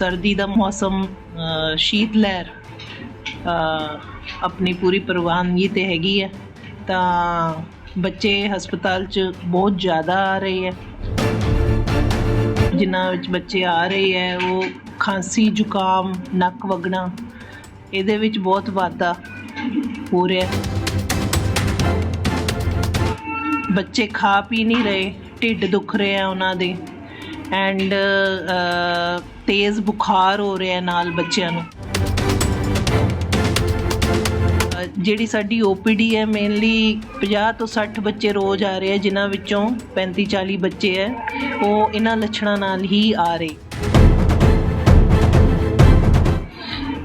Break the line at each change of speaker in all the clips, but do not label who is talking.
ਸਰਦੀ ਦਾ ਮੌਸਮ ਸ਼ੀਤ ਲਹਿਰ ਆਪਣੀ ਪੂਰੀ ਪ੍ਰਵਾਨਗੀ ਤੇ ਹੈਗੀ ਹੈ, ਤਾਂ ਬੱਚੇ ਹਸਪਤਾਲ 'ਚ ਬਹੁਤ ਜ਼ਿਆਦਾ ਆ ਰਹੇ ਹੈ। ਜਿਨ੍ਹਾਂ ਵਿੱਚ ਬੱਚੇ ਆ ਰਹੇ ਹੈ, ਉਹ ਖਾਂਸੀ, ਜ਼ੁਕਾਮ, ਨੱਕ ਵਗਣਾ, ਇਹਦੇ ਵਿੱਚ ਬਹੁਤ ਵਾਧਾ ਹੋ ਰਿਹਾ ਬੱਚੇ ਖਾ ਪੀ ਨਹੀਂ ਰਹੇ, ਢਿੱਡ ਦੁਖ ਰਿਹਾ ਉਹਨਾਂ ਦੇ ਐਂਡ ਤੇਜ਼ ਬੁਖਾਰ ਹੋ ਰਿਹਾ ਨਾਲ ਬੱਚਿਆਂ ਨੂੰ। ਜਿਹੜੀ ਸਾਡੀ ਓਪੀਡੀ ਹੈ ਮੇਨਲੀ 50 ਤੋਂ 60 ਬੱਚੇ ਰੋਜ਼ ਆ ਰਹੇ ਆ, ਜਿਨ੍ਹਾਂ ਵਿੱਚੋਂ 35 40 ਬੱਚੇ ਹੈ ਉਹ ਇਹਨਾਂ ਲੱਛਣਾਂ ਨਾਲ ਹੀ ਆ ਰਹੇ।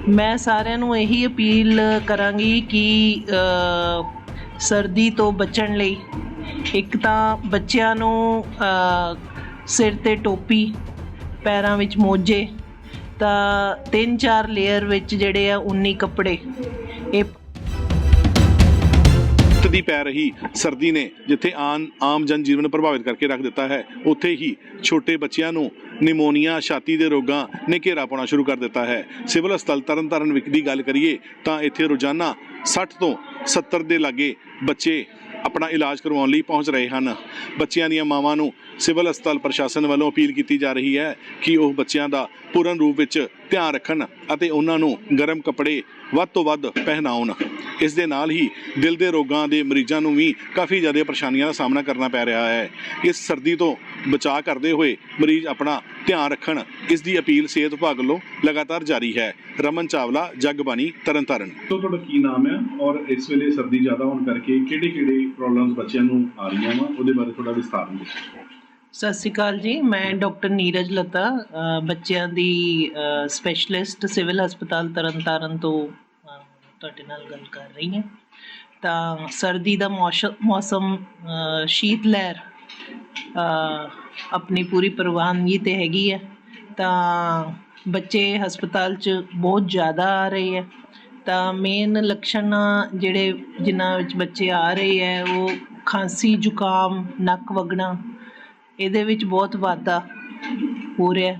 ਮੈਂ ਸਾਰਿਆਂ ਨੂੰ ਇਹੀ ਅਪੀਲ ਕਰਾਂਗੀ ਕਿ ਸਰਦੀ ਤੋਂ ਬਚਣ ਲਈ ਇੱਕ ਤਾਂ ਬੱਚਿਆਂ ਨੂੰ ਸਿਰ ਤੇ ਟੋਪੀ ਪੈਰਾਂ ਵਿੱਚ ਮੋਜੇ, ਤਾਂ ਤਿੰਨ ਚਾਰ ਲੇਅਰ ਵਿੱਚ ਜਿਹੜੇ ਆ 19 ਕੱਪੜੇ। ਇਹ
ਦੀ ਪੈ ਰਹੀ ਸਰਦੀ ਨੇ ਜਿੱਥੇ ਆਮ ਆਮ ਜਨ ਜੀਵਨ ਪ੍ਰਭਾਵਿਤ ਕਰਕੇ ਰੱਖ ਦਿੱਤਾ ਹੈ, ਉੱਥੇ ਹੀ ਛੋਟੇ ਬੱਚਿਆਂ ਨੂੰ ਨਿਮੋਨੀਆ, ਛਾਤੀ ਦੇ ਰੋਗਾਂ ਨੇ ਘੇਰਾ ਪਾਉਣਾ ਸ਼ੁਰੂ ਕਰ ਦਿੱਤਾ ਹੈ। ਸਿਵਲ ਹਸਪਤਾਲ ਤਰਨਤਾਰਨ ਵਿਖ ਦੀ ਗੱਲ ਕਰੀਏ, ਤਾਂ ਇੱਥੇ ਰੋਜ਼ਾਨਾ 60 ਤੋਂ 70 ਦੇ ਲਾਗੇ ਬੱਚੇ ਆਪਣਾ ਇਲਾਜ ਕਰਵਾਉਣ ਲਈ ਪਹੁੰਚ ਰਹੇ ਹਨ। ਬੱਚਿਆਂ ਦੀਆਂ ਮਾਵਾਂ ਨੂੰ ਸਿਵਲ ਹਸਪਤਾਲ ਪ੍ਰਸ਼ਾਸਨ ਵੱਲੋਂ ਅਪੀਲ ਕੀਤੀ ਜਾ ਰਹੀ ਹੈ ਕਿ ਉਹ ਬੱਚਿਆਂ ਦਾ ਪੂਰਨ ਰੂਪ ਵਿੱਚ ਧਿਆਨ ਰੱਖਣ ਅਤੇ ਉਹਨਾਂ ਨੂੰ ਗਰਮ ਕੱਪੜੇ ਵੱਧ ਤੋਂ ਵੱਧ ਪਹਿਨਾਉਣ। ਇਸ ਦੇ ਨਾਲ ਹੀ ਦਿਲ ਦੇ ਰੋਗਾਂ ਦੇ ਮਰੀਜ਼ਾਂ ਨੂੰ ਵੀ ਕਾਫੀ ਜ਼ਿਆਦਾ ਪਰੇਸ਼ਾਨੀਆਂ ਦਾ ਸਾਹਮਣਾ ਕਰਨਾ ਪੈ ਰਿਹਾ ਹੈ। ਇਸ ਸਰਦੀ ਤੋਂ ਬਚਾਅ ਕਰਦੇ ਹੋਏ ਮਰੀਜ਼ ਆਪਣਾ ਧਿਆਨ ਰੱਖਣ ਇਸ ਦੀ ਅਪੀਲ ਸਿਹਤ ਵਿਭਾਗ ਵੱਲੋਂ ਲਗਾਤਾਰ ਜਾਰੀ ਹੈ। ਰਮਨ ਚਾਵਲਾ ਜਗਬਾਣੀ ਤਰਨਤਾਰਨ।
ਤੋਂ ਤੁਹਾਡਾ ਕੀ ਨਾਮ ਹੈ ਔਰ ਇਸ ਵੇਲੇ ਸਰਦੀ ਜ਼ਿਆਦਾ ਹੋਣ ਕਰਕੇ ਕਿਹੜੇ ਕਿਹੜੇ ਪ੍ਰੋਬਲਮਸ ਬੱਚਿਆਂ ਨੂੰ ਆ ਰਹੀਆਂ ਵਾ? ਉਹਦੇ ਬਾਰੇ ਥੋੜਾ ਵਿਸਥਾਰ ਨਾਲ ਦੱਸੋ।
ਸਤਿ ਸ਼੍ਰੀ ਅਕਾਲ ਜੀ ਮੈਂ ਡਾਕਟਰ ਨੀਰਜ ਲਤਾ ਬੱਚਿਆਂ ਦੀ ਸਪੈਸ਼ਲਿਸਟ ਸਿਵਲ ਹਸਪਤਾਲ ਤਰਨਤਾਰਨ ਤੋਂ ਤੁਹਾਡੇ ਨਾਲ ਗੱਲ ਕਰ ਰਹੀ ਹਾਂ। ਤਾਂ ਸਰਦੀ ਦਾ ਮੌਸ਼- ਮੌਸਮ ਸ਼ੀਤ ਲਹਿਰ ਆਪਣੀ ਪੂਰੀ ਪ੍ਰਵਾਨਗੀ ਤੇ ਹੈਗੀ ਹੈ। ਤਾਂ ਬੱਚੇ ਹਸਪਤਾਲ 'ਚ ਬਹੁਤ ਜ਼ਿਆਦਾ ਆ ਰਹੇ ਹੈ। ਤਾਂ ਮੇਨ ਲੱਛਣ ਜਿਹੜੇ ਜਿਨ੍ਹਾਂ ਵਿੱਚ ਬੱਚੇ ਆ ਰਹੇ ਹੈ, ਉਹ ਖਾਂਸੀ, ਜ਼ੁਕਾਮ, ਨੱਕ ਵਗਣਾ, ਇਹਦੇ ਵਿੱਚ ਬਹੁਤ ਵਾਧਾ ਹੋ ਰਿਹਾ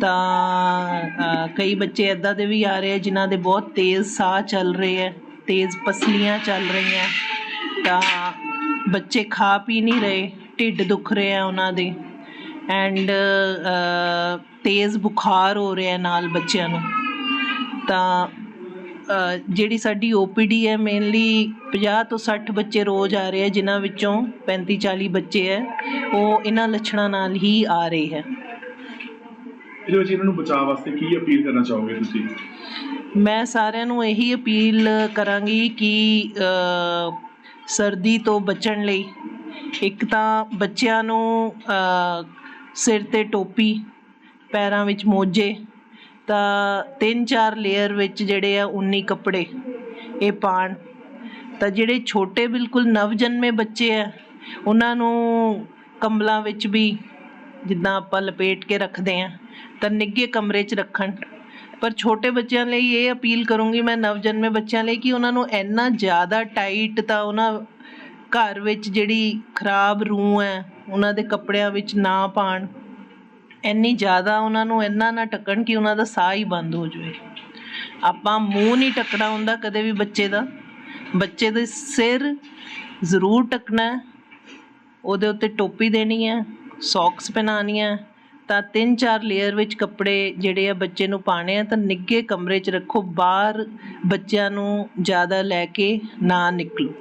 ਤਾਂ ਕਈ ਬੱਚੇ ਇਦਾਂ ਦੇ ਵੀ ਆ ਰਹੇ ਆ ਜਿਨ੍ਹਾਂ ਦੇ ਬਹੁਤ ਤੇਜ਼ ਸਾਹ ਚੱਲ ਰਹੇ ਹੈ ਤੇਜ਼ ਪਸਲੀਆਂ ਚੱਲ ਰਹੀਆਂ। ਤਾਂ ਬੱਚੇ ਖਾ ਪੀ ਨਹੀਂ ਰਹੇ, ਢਿੱਡ ਦੁਖ ਰਿਹਾ ਉਹਨਾਂ ਦੇ। ਐਂਡ ਤੇਜ਼ ਬੁਖਾਰ ਹੋ ਰਿਹਾ ਨਾਲ ਬੱਚਿਆਂ ਨੂੰ। ਤਾਂ ਜਿਹੜੀ ਸਾਡੀ ਓਪੀਡੀ ਹੈ ਮੇਨਲੀ 50 ਤੋਂ 60 ਬੱਚੇ ਰੋਜ਼ ਆ ਰਹੇ ਆ, ਜਿਨ੍ਹਾਂ ਵਿੱਚੋਂ 35 40 ਬੱਚੇ ਹੈ, ਉਹ ਇਹਨਾਂ ਲੱਛਣਾਂ ਨਾਲ ਹੀ ਆ ਰਹੇ ਹੈ।
ਇਹਦੇ ਵਿੱਚ ਇਹਨਾਂ ਨੂੰ ਬਚਾਅ ਵਾਸਤੇ ਕੀ ਅਪੀਲ ਕਰਨਾ ਚਾਹੋਗੇ ਤੁਸੀਂ?
ਮੈਂ ਸਾਰਿਆਂ ਨੂੰ ਇਹੀ ਅਪੀਲ ਕਰਾਂਗੀ ਕਿ ਸਰਦੀ ਤੋਂ ਬਚਣ ਲਈ ਇੱਕ ਤਾਂ ਬੱਚਿਆਂ ਨੂੰ ਸਿਰ ਤੇ ਟੋਪੀ, ਪੈਰਾਂ ਵਿੱਚ ਮੋਜੇ, ਤਾਂ ਤਿੰਨ ਚਾਰ ਲੇਅਰ ਵਿੱਚ ਜਿਹੜੇ ਆ 19 ਕੱਪੜੇ ਇਹ ਪਾਣ ਤਾਂ ਜਿਹੜੇ ਛੋਟੇ ਬਿਲਕੁਲ ਨਵਜਨਮੇ ਬੱਚੇ ਆ, ਉਹਨਾਂ ਨੂੰ ਕੰਬਲਾਂ ਵਿੱਚ ਵੀ ਜਿੱਦਾਂ ਆਪਾਂ ਲਪੇਟ ਕੇ ਰੱਖਦੇ ਆ। ਤਾਂ ਨਿੱਘੇ ਕਮਰੇ 'ਚ ਰੱਖਣ। ਪਰ ਛੋਟੇ ਬੱਚਿਆਂ ਲਈ ਇਹ ਅਪੀਲ ਕਰੂੰਗੀ ਮੈਂ ਨਵਜਨਮੇ ਬੱਚਿਆਂ ਲਈ ਕਿ ਉਹਨਾਂ ਨੂੰ ਇੰਨਾ ਜ਼ਿਆਦਾ ਟਾਈਟ ਤਾਂ ਉਹਨਾਂ ਘਰ ਵਿੱਚ ਜਿਹੜੀ ਖਰਾਬ ਰੂਹ ਹੈ, ਉਹਨਾਂ ਦੇ ਕੱਪੜਿਆਂ ਵਿੱਚ ਨਾ ਪਾਣ। ਇੰਨੀ ਜ਼ਿਆਦਾ ਉਹਨਾਂ ਨੂੰ ਇੰਨਾ ਨਾ ਢੱਕਣ ਕਿ ਉਹਨਾਂ ਦਾ ਸਾਹ ਹੀ ਬੰਦ ਹੋ ਜਾਵੇ। ਆਪਾਂ ਮੂੰਹ ਨਹੀਂ ਢੱਕਣਾ ਹੁੰਦਾ ਕਦੇ ਵੀ ਬੱਚੇ ਦਾ। ਬੱਚੇ ਦੇ ਸਿਰ ਜ਼ਰੂਰ ਢੱਕਣਾ ਉਹਦੇ ਉੱਤੇ ਟੋਪੀ ਦੇਣੀ ਹੈ, ਸੌਕਸ ਪਹਿਨਾਉਣੀਆਂ ਤਾਂ ਤਿੰਨ ਚਾਰ ਲੇਅਰ ਵਿੱਚ ਕੱਪੜੇ ਜਿਹੜੇ ਆ ਬੱਚੇ ਨੂੰ ਪਾਣੇ ਆ ਤਾਂ ਨਿੱਘੇ ਕਮਰੇ 'ਚ ਰੱਖੋ ਬਾਹਰ ਬੱਚਿਆਂ ਨੂੰ ਜ਼ਿਆਦਾ ਲੈ ਕੇ ਨਾ ਨਿਕਲੋ।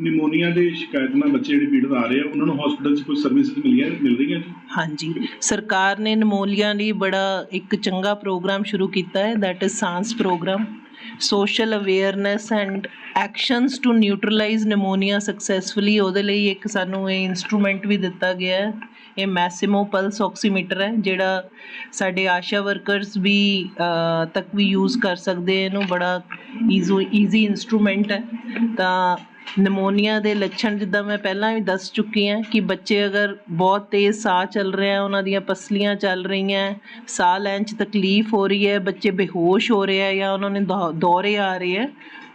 ਨਿਮੋਨੀਆ ਦੇ ਸ਼ਿਕਾਇਤ ਨਾਲ ਬੱਚੇ ਜਿਹੜੇ ਪੀੜਤ ਆ ਰਹੇ ਆ ਉਹਨਾਂ ਨੂੰ ਹਸਪੀਟਲ 'ਚ ਕੋਈ ਸਰਵਿਸਿਜ਼ ਮਿਲੀਆਂ ਮਿਲ ਰਹੀਆਂ ਜੀ?
ਹਾਂਜੀ। ਸਰਕਾਰ ਨੇ ਨਮੋਲੀਆ ਲਈ ਬੜਾ ਇੱਕ ਚੰਗਾ ਪ੍ਰੋਗਰਾਮ ਸ਼ੁਰੂ ਕੀਤਾ ਹੈ that is Saans programme social awareness and actions to neutralise pneumonia successfully, ਉਹਦੇ ਲਈ ਇੱਕ ਸਾਨੂੰ ਇਹ ਇਨਸਟਰੂਮੈਂਟ ਵੀ ਦਿੱਤਾ ਗਿਆ ਹੈ। ਇਹ ਮੈਸਿਮੋ ਪਲਸ ਆਕਸੀਮੀਟਰ ਹੈ, ਜਿਹੜਾ ਸਾਡੇ ਆਸ਼ਾ ਵਰਕਰਸ ਵੀ ਤੱਕ ਵੀ ਯੂਜ਼ ਕਰ ਸਕਦੇ ਇਹਨੂੰ ਬੜਾ ਈਜ਼ੀ ਈਜ਼ੀ ਇਨਸਟਰੂਮੈਂਟ ਹੈ। ਤਾਂ ਨਮੋਨੀਆ ਦੇ ਲੱਛਣ ਜਿੱਦਾਂ ਮੈਂ ਪਹਿਲਾਂ ਵੀ ਦੱਸ ਚੁੱਕੀ ਹਾਂ ਕਿ ਬੱਚੇ ਅਗਰ ਬਹੁਤ ਤੇਜ਼ ਸਾਹ ਚੱਲ ਰਿਹਾ ਉਹਨਾਂ ਦੀਆਂ ਪਸਲੀਆਂ ਚੱਲ ਰਹੀਆਂ ਸਾਹ ਲੈਣ 'ਚ ਤਕਲੀਫ ਹੋ ਰਹੀ ਹੈ, ਬੱਚੇ ਬੇਹੋਸ਼ ਹੋ ਰਹੇ ਆ ਜਾਂ ਉਹਨਾਂ ਨੇ ਦੌ- ਦੌਰੇ ਆ ਰਹੇ ਹੈ,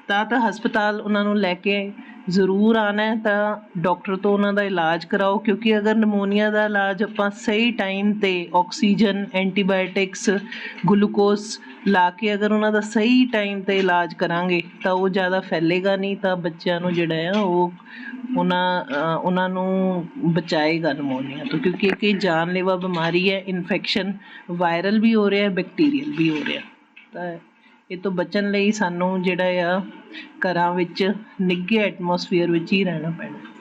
ਤਾਂ ਤਾਂ ਹਸਪਤਾਲ ਉਹਨਾਂ ਨੂੰ ਲੈ ਕੇ ਜ਼ਰੂਰ ਆਉਣਾ ਤਾਂ ਡਾਕਟਰ ਤੋਂ ਉਹਨਾਂ ਦਾ ਇਲਾਜ ਕਰਾਓ, ਕਿਉਂਕਿ ਅਗਰ ਨਮੋਨੀਆ ਦਾ ਇਲਾਜ ਆਪਾਂ ਸਹੀ ਟਾਈਮ ਤੇ ਆਕਸੀਜਨ ਐਂਟੀਬਾਇਓਟਿਕਸ ਗਲੂਕੋਸ ਲਾ ਕੇ ਅਗਰ ਉਹਨਾਂ ਦਾ ਸਹੀ ਟਾਈਮ ਤੇ ਇਲਾਜ ਕਰਾਂਗੇ, ਤਾਂ ਉਹ ਜ਼ਿਆਦਾ ਫੈਲੇਗਾ ਨਹੀਂ, ਤਾਂ ਬੱਚਿਆਂ ਨੂੰ ਜਿਹੜਾ ਆ ਉਹ ਉਹਨਾਂ ਉਹਨਾਂ ਨੂੰ ਬਚਾਏਗਾ ਨਮੋਨੀਆ ਤੋਂ, ਕਿਉਂਕਿ ਇੱਕ ਇਹ ਜਾਨਲੇਵਾ ਬਿਮਾਰੀ ਹੈ ਇਨਫੈਕਸ਼ਨ ਵਾਇਰਲ ਵੀ ਹੋ ਰਿਹਾ ਹੈ ਬੈਕਟੀਰੀਅਲ ਵੀ ਹੋ ਰਿਹਾ ਤਾਂ ਇਹ ਤੋਂ ਬਚਣ ਲਈ ਸਾਨੂੰ ਜਿਹੜਾ ਆ ਘਰਾਂ ਵਿੱਚ ਨਿੱਘੇ ਐਟਮੋਸਫੀਅਰ ਵਿੱਚ ਹੀ ਰਹਿਣਾ ਪੈਣਾ।